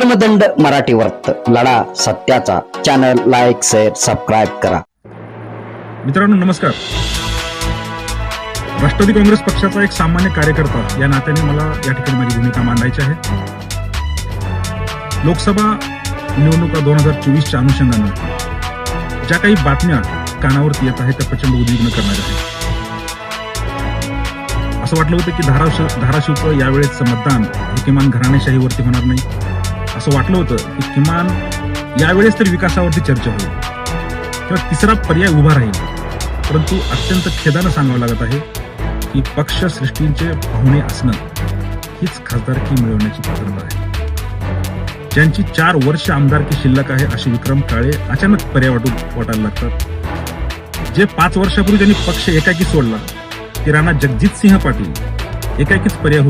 धर्मदंड मराठी वर्त लढा सत्याचा. चॅनल लाईक शेअर सबस्क्राईब करा. मित्रांनो नमस्कार. राष्ट्रवादी काँग्रेस पक्षाचा एक सामान्य कार्यकर्ता या नात्याने मला या ठिकाणी माझी भूमिका मांडायची आहे. लोकसभा निवडणुका दोन हजार चोवीसच्या अनुषंगानं ज्या काही बातम्या कानावरती येत आहेत त्या प्रचंड उद्विग्न करणाऱ्या आहेत. असं वाटलं होतं की धाराशिव धाराशिवचं यावेळेस मतदान हे किमान घराणेशाहीवरती होणार नाही. असं वाटलं होतं की किमान यावेळेस तर विकासावरती चर्चा होईल. किंवा तिसरा पर्याय उभा राहील. परंतु अत्यंत खेदानं सांगावं लागत आहे की पक्ष सृष्टींचे पाहुणे असणं हीच खासदारकी मिळवण्याची पात्रता आहे. ज्यांची चार वर्ष आमदारकी शिल्लक आहे असे विक्रम काळे अचानक पर्याय वाटू वाटायला लागतात. जे पाच वर्षापूर्वी त्यांनी पक्ष एकाकी सोडला ते राणा जगजित सिंह पाटील एकाकीच पर्याय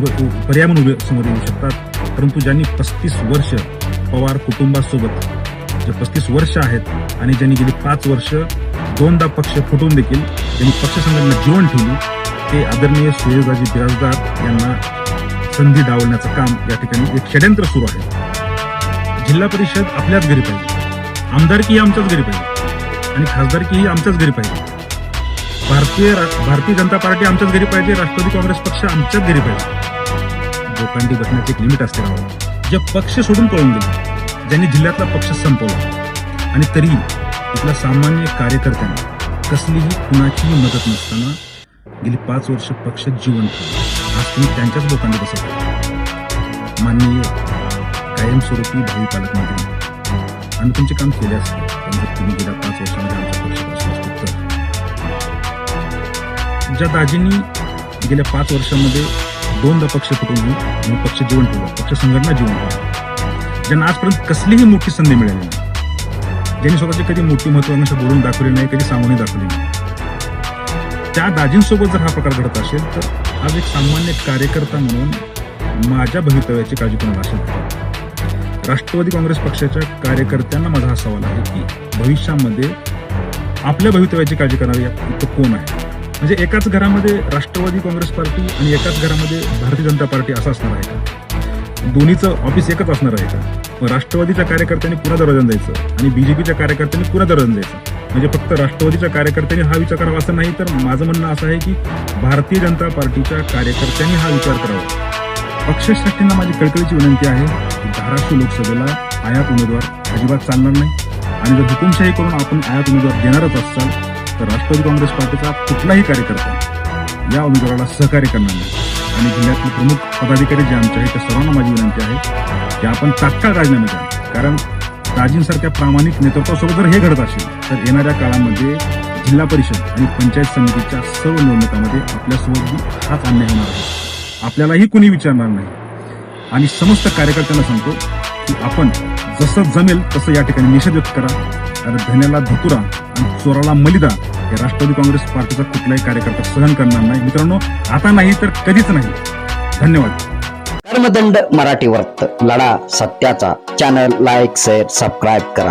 पर्याय म्हणून समोर येऊ शकतात. परंतु ज्यांनी पस्तीस वर्ष पवार कुटुंबासोबत जे पस्तीस वर्ष आहेत आणि ज्यांनी गेली पाच वर्ष दोनदा पक्ष फुटून देखील त्यांनी पक्ष संघटना जीवन ठेवली ते आदरणीय सुयोगाजी बिराजदार यांना संधी डावलण्याचं काम या ठिकाणी एक षड्यंत्र सुरू आहे. जिल्हा परिषद आपल्याच घरी पाहिजे आमदारकी ही आमच्याच घरी पाहिजे आणि खासदारकी ही आमच्याच घरी पाहिजे. भारतीय भारतीय जनता पार्टी आमच्याच घरी पाहिजे राष्ट्रवादी काँग्रेस पक्ष आमच्याच घरी पाहिजे. लोकांनी बसण्याची एक लिमिट असते राव. जे पक्ष सोडून पळून गेले. ज्यांनी जिल्ह्यातला पक्ष संपवला. आणि तरीही इथल्या सामान्य कार्यकर्त्यांना कसलीही कुणाचीही मदत नसताना गेली पाच वर्ष पक्ष जीवन आज तुम्ही त्यांच्याच लोकांनी बसत माननीय कायमस्वरूपी भावी पालकमंत्री. आम्ही तुमचे काम केले असते. तुम्ही गेल्या पाच वर्षामध्ये आमच्या पक्षापासून असतो तर ज्या दाजींनी गेल्या पाच वर्षामध्ये दोनदा पक्ष फुटवून आणि पक्ष जीवन ठेवला पक्ष संघटना जीवन ठेवला ज्यांना आजपर्यंत कसलीही मोठी संधी मिळाली नाही. ज्यांनी स्वतःची कधी मोठी महत्वाकांक्षा बोलून दाखवली नाही कधी सांगूनही दाखवली नाही. त्या दाजींसोबत जर हा प्रकार घडत असेल तर आज एक सामान्य कार्यकर्ता म्हणून माझ्या भवितव्याची काळजी कोणाला असेल? राष्ट्रवादी काँग्रेस पक्षाच्या कार्यकर्त्यांना माझा हा सवाल आहे की भविष्यामध्ये आपल्या भवितव्याची काळजी करणारे इथं कोण आहे? म्हणजे एकाच घरामध्ये राष्ट्रवादी काँग्रेस पार्टी आणि एकाच घरामध्ये भारतीय जनता पार्टी असं असणार आहे का? दोन्हीचं ऑफिस एकच असणार आहे का? मग राष्ट्रवादीच्या कार्यकर्त्यांनी पुन्हा दरवाजान जायचं आणि बीजेपीच्या कार्यकर्त्यांनी पुन्हा दरवाजान जायचं म्हणजे फक्त राष्ट्रवादीच्या कार्यकर्त्यांनी हा विचार करावा असं नाही तर माझं म्हणणं असं आहे की भारतीय जनता पार्टीच्या कार्यकर्त्यांनी हा विचार करावा. पक्षश्रेष्ठींना माझी कळकळीची विनंती आहे की धाराशिव लोकसभेला आयात उमेदवार अजिबात चालणार नाही. आणि जर हुकुमशाही करून आपण आयात उमेदवार देणारच असाल तर राष्ट्रवादी काँग्रेस पार्टीचा कुठलाही कार्यकर्ता या उमेदवाराला सहकार्य करणार नाही. आणि जिल्ह्यातील प्रमुख पदाधिकारी जे आमचे आहेत त्या सर्वांना माझी विनंती आहे की आपण तात्काळ राजीनामे द्या. कारण राजींसारख्या प्रामाणिक नेतृत्वासोबत जर हे घडत असेल तर येणाऱ्या काळामध्ये जिल्हा परिषद आणि पंचायत समितीच्या सर्व निवडणुकामध्ये आपल्यासोबत हाच अन्याय होणार आहे. आपल्यालाही कुणी विचारणार नाही. आणि समस्त कार्यकर्त्यांना सांगतो की आपण जसं जमेल तसं या ठिकाणी निषेध व्यक्त करा. तर धन्याला धतुरा आणि चोराला मलिदा हे राष्ट्रवादी काँग्रेस पार्टीचा कुठलाही कार्यकर्ता सहन करणार नाही. मित्रांनो आता नाही तर कधीच नाही. धन्यवाद. कर्मदंड मराठी वर्त लढा सत्याचा. चॅनल लाईक शेअर सबस्क्राईब करा.